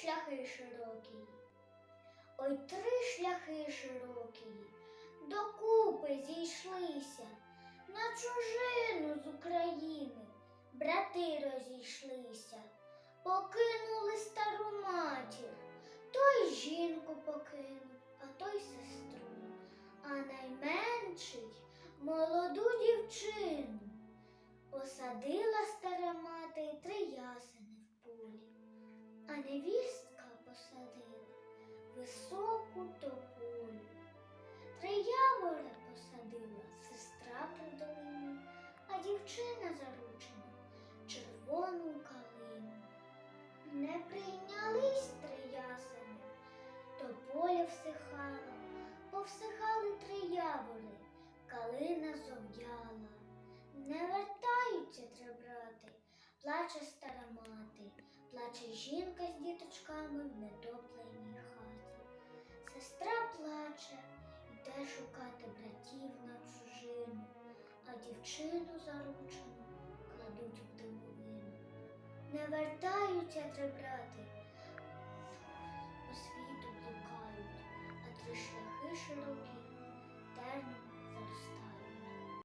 шляхи широкі. Ой три шляхи широкі, докупи зійшлися, на чужину з України брати розійшлися, покинули стару матір, той жінку покинув, а той сестру, а найменший молоду дівчину. Посадила стара мати три ясени в полі, а невістка посадила високу тополю. Три явора посадила сестра при долині, а дівчина заручена червону калину. Не прийнялись три ясени, тополя всихала, повсихали три явори, плаче стара мати, плаче жінка з діточками в нетопленій хаті. Сестра плаче, йде шукати братів на чужину, а дівчину заручену кладуть в домовину. Не вертаються три брати, освіту блукають, а три шляхи широкі.